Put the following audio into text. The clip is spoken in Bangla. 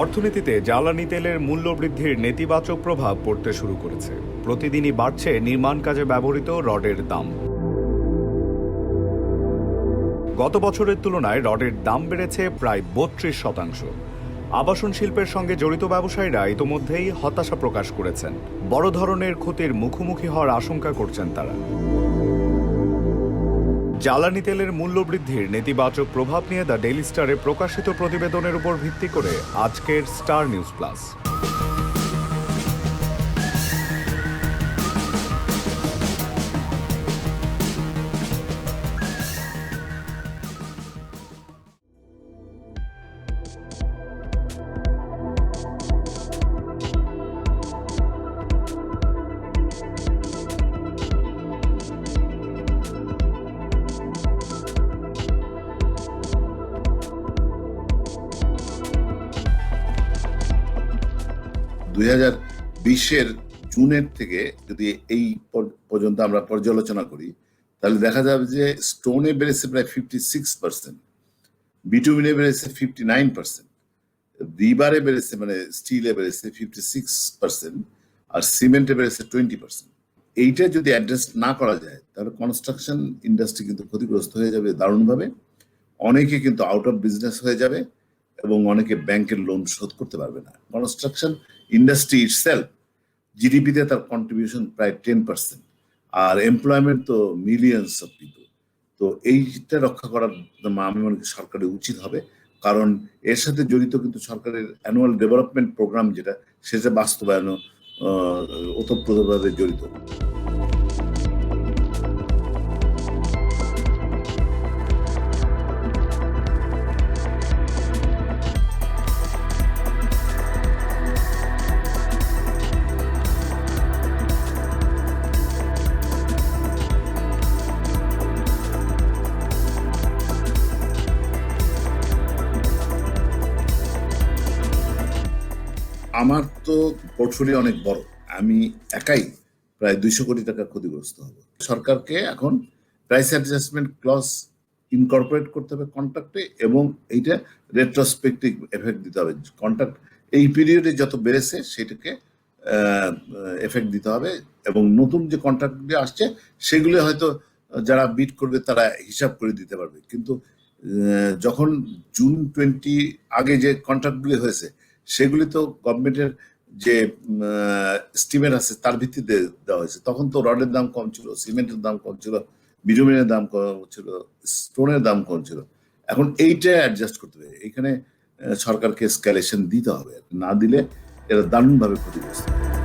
অর্থনীতিতে জ্বালানি তেলের মূল্য বৃদ্ধির নেতিবাচক প্রভাব পড়তে শুরু করেছে। প্রতিদিনই বাড়ছে নির্মাণ কাজে ব্যবহৃত রডের দাম। গত বছরের তুলনায় রডের দাম বেড়েছে প্রায় বত্রিশ শতাংশ। আবাসন শিল্পের সঙ্গে জড়িত ব্যবসায়ীরা ইতোমধ্যেই হতাশা প্রকাশ করেছেন। বড় ধরনের ক্ষতির মুখোমুখি হওয়ার আশঙ্কা করছেন তারা। জ্বালানি তেলের মূল্য বৃদ্ধির নেতিবাচক প্রভাব নিয়ে দ্য ডেইলি স্টারে প্রকাশিত প্রতিবেদনের উপর ভিত্তি করে আজকের স্টার নিউজ প্লাস। দুই হাজার বিশের জুনের থেকে যদি এই পর্যন্ত আমরা পর্যালোচনা করি, তাহলে দেখা যাবে যে স্টোনে বেড়েছে প্রায় ফিফটি সিক্স পার্সেন্ট বিটুমিনে বেড়েছে ফিফটি নাইন পার্সেন্ট রিবারে বেড়েছে মানে স্টিলে বেড়েছে ফিফটি সিক্স পার্সেন্ট আর সিমেন্টে বেড়েছে টোয়েন্টি পার্সেন্ট এইটা যদি অ্যাড্রেস না করা যায়, তাহলে কনস্ট্রাকশন ইন্ডাস্ট্রি কিন্তু ক্ষতিগ্রস্ত হয়ে যাবে দারুণভাবে। অনেকে কিন্তু আউট অফ বিজনেস হয়ে যাবে এবং অনেকে ব্যাংকের লোন শোধ করতে পারবে না। কনস্ট্রাকশন ইন্ডাস্ট্রি ইটসেলফ জিডিপিতে তার কন্ট্রিবিউশন প্রায় টেন পার্সেন্ট আর এমপ্লয়মেন্ট তো মিলিয়ন্স অফ পিপল তো এইটা রক্ষা করার আমি মনে করি সরকারের উচিত হবে, কারণ এর সাথে জড়িত কিন্তু সরকারের অ্যানুয়াল ডেভেলপমেন্ট প্রোগ্রাম যেটা, সেটা বাস্তবায়নও ওতপ্রোতভাবে জড়িত। আমার তো পোর্টফোলিও অনেক বড়। আমি একাই প্রায় দুইশো কোটি টাকা ক্ষতিগ্রস্ত হব। সরকারকে এখন প্রাইস অ্যাডজাস্টমেন্ট ক্লস ইনকর্পোরেট করতে হবে কন্ট্রাক্টে এবং এইটা রেট্রোস্পেক্টিভ এফেক্ট দিতে হবে। কন্ট্রাক্ট এই পিরিয়ডে যত বেড়েছে সেটাকে এফেক্ট দিতে হবে এবং নতুন যে কন্ট্রাক্টগুলি আসছে সেগুলি হয়তো যারা বিট করবে তারা হিসাব করে দিতে পারবে। কিন্তু যখন জুন টোয়েন্টি আগে যে কন্ট্রাক্টগুলি হয়েছে সেগুলি তো গভর্নমেন্টের যে স্টিমের আছে, তার ভিত্তিতে দেওয়া হয়েছে। তখন তো রডের দাম কম ছিল, সিমেন্টের দাম কম ছিল বিটুমিনের দাম কম ছিল, স্টোনের দাম কম ছিল। এখন এইটাই অ্যাডজাস্ট করতে হবে। এখানে সরকারকে স্ক্যালেশন দিতে হবে। না দিলে এরা দারুণভাবে ক্ষতিগ্রস্ত। হবে।